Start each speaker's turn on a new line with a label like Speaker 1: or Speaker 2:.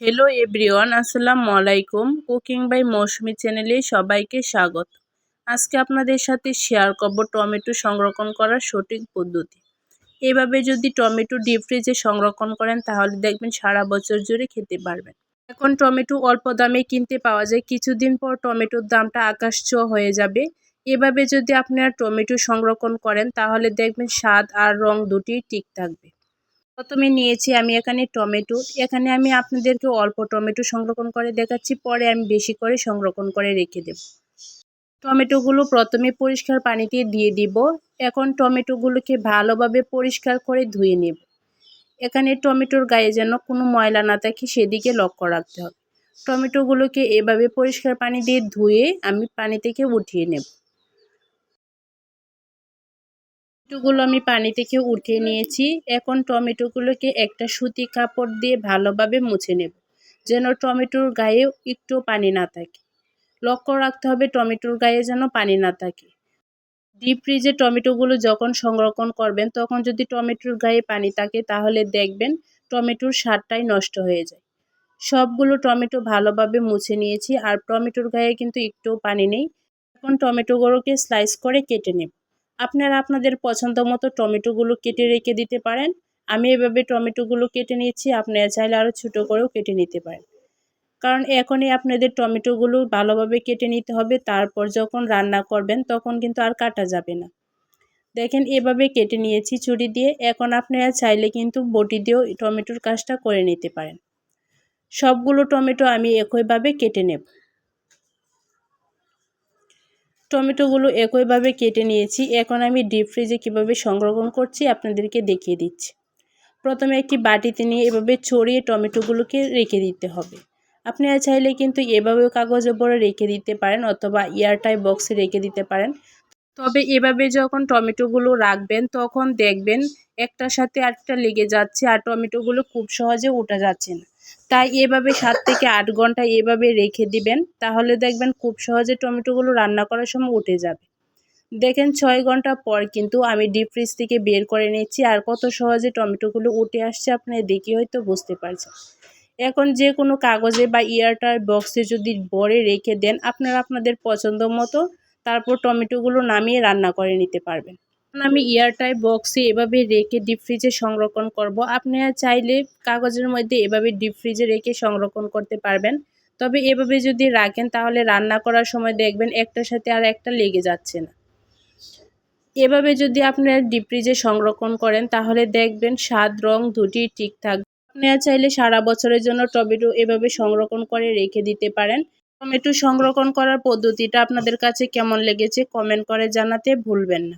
Speaker 1: Hello everyone আসসালামু আলাইকুম। Cooking by মৌসুমি চ্যানেলে সবাইকে স্বাগত। আজকে আপনাদের সাথে শেয়ার করব টমেটো সংরক্ষণ করার সঠিক পদ্ধতি। এভাবে যদি টমেটো ডিপ ফ্রিজে সংরক্ষণ করেন, তাহলে দেখবেন সারা বছর জুড়ে খেতে পারবেন। এখন টমেটো অল্প দামে কিনতে পাওয়া যায়। কিছুদিন পর টমেটোর দামটা আকাশ ছোঁয়া হয়ে যাবে। এভাবে যদি আপনারা টমেটো সংরক্ষণ করেন, তাহলে দেখবেন স্বাদ আর রং দুটি ঠিক থাকবে। প্রথমে নিয়েছি আমি এখানে টমেটো। এখানে আমি আপনাদেরকে অল্প টমেটো সংরক্ষণ করে দেখাচ্ছি, পরে আমি বেশি করে সংরক্ষণ করে রেখে দেব। টমেটোগুলো প্রথমে পরিষ্কার পানিতে দিয়ে দিব। এখন টমেটোগুলোকে ভালোভাবে পরিষ্কার করে ধুয়ে নেব। এখানে টমেটোর গায়ে যেন কোনো ময়লা না থাকে, সেদিকে লক্ষ্য রাখতে হবে। টমেটোগুলোকে এভাবে পরিষ্কার পানি দিয়ে ধুয়ে আমি পানি থেকে উঠিয়ে নেব। টমেটোগুলো আমি পানি থেকে উঠিয়ে নিয়েছি। এখন টমেটোগুলোকে একটা সুতি কাপড় দিয়ে ভালোভাবে মুছে নেব, যেন টমেটোর গায়ে একটু পানি না থাকে। লক্ষ্য রাখতে হবে, টমেটোর গায়ে যেন পানি না থাকে। ডিপ ফ্রিজে টমেটোগুলো যখন সংরক্ষণ করবেন, তখন যদি টমেটোর গায়ে পানি থাকে, তাহলে দেখবেন টমেটোর স্বাদটাই নষ্ট হয়ে যায়। সবগুলো টমেটো ভালোভাবে মুছে নিয়েছি, আর টমেটোর গায়ে কিন্তু একটুও পানি নেই। এখন টমেটোগুলোকে স্লাইস করে কেটে নেব। আপনারা আপনাদের পছন্দ মতো টমেটোগুলো কেটে রেখে দিতে পারেন। আমি এভাবে টমেটোগুলো কেটে নিয়েছি আপনারা চাইলে আরও ছোটো করেও কেটে নিতে পারেন। কারণ এখনই আপনাদের টমেটোগুলো ভালোভাবে কেটে নিতে হবে, তারপর যখন রান্না করবেন তখন কিন্তু আর কাটা যাবে না। দেখেন, এভাবে কেটে নিয়েছি ছুরি দিয়ে। এখন আপনারা চাইলে কিন্তু বটি দিয়েও টমেটোর কাজটা করে নিতে পারেন। সবগুলো টমেটো আমি একইভাবে কেটে নেব। টমেটোগুলো একইভাবে কেটে নিয়েছি। এখন আমি ডিপ ফ্রিজে কীভাবে সংরক্ষণ করছি আপনাদেরকে দেখিয়ে দিচ্ছি। প্রথমে একটি বাটিতে নিয়ে এভাবে ছড়িয়ে টমেটোগুলোকে রেখে দিতে হবে। আপনারা চাইলে কিন্তু এভাবেও কাগজে পরে রেখে দিতে পারেন অথবা এয়ারটাই বক্সে রেখে দিতে পারেন। তবে এভাবে যখন টমেটোগুলো রাখবেন, তখন দেখবেন একটার সাথে আরেকটা লেগে যাচ্ছে আর টমেটোগুলো খুব সহজে উঠা যাচ্ছে না। তাই এভাবে সাত থেকে আট ঘণ্টা এভাবে রেখে দিবেন, তাহলে দেখবেন খুব সহজে টমেটোগুলো রান্না করার সময় উঠে যাবে। দেখেন ছয় ঘণ্টা পর কিন্তু আমি ডিপ ফ্রিজ থেকে বের করে নিচ্ছি, আর কত সহজে টমেটোগুলো উঠে আসছে আপনার দেখে হয়তো বুঝতে পারছেন। এখন যে কোনো কাগজে বা ইয়ারটার বক্সে যদি বড়ে রেখে দেন, আপনারা আপনাদের পছন্দ মতো তারপর টমেটোগুলো নামিয়ে রান্না করে নিতে পারবেন। আমি এয়ারটাই বক্সে এভাবে রেখে ডিপ ফ্রিজে সংরক্ষণ করব। আপনারা চাইলে কাগজের মধ্যে এভাবে ডিপ ফ্রিজে রেখে সংরক্ষণ করতে পারবেন। তবে এভাবে যদি রাখেন, তাহলে রান্না করার সময় দেখবেন একটার সাথে আর একটা লেগে যাচ্ছে না। এভাবে যদি আপনারা ডিপ ফ্রিজে সংরক্ষণ করেন, তাহলে দেখবেন স্বাদ, রং দুটি ঠিক থাকবে। আপনারা চাইলে সারা বছরের জন্য টমেটো এভাবে সংরক্ষণ করে রেখে দিতে পারেন। টমেটো সংরক্ষণ করার পদ্ধতিটা আপনাদের কাছে কেমন লেগেছে কমেন্ট করে জানাতে ভুলবেন না।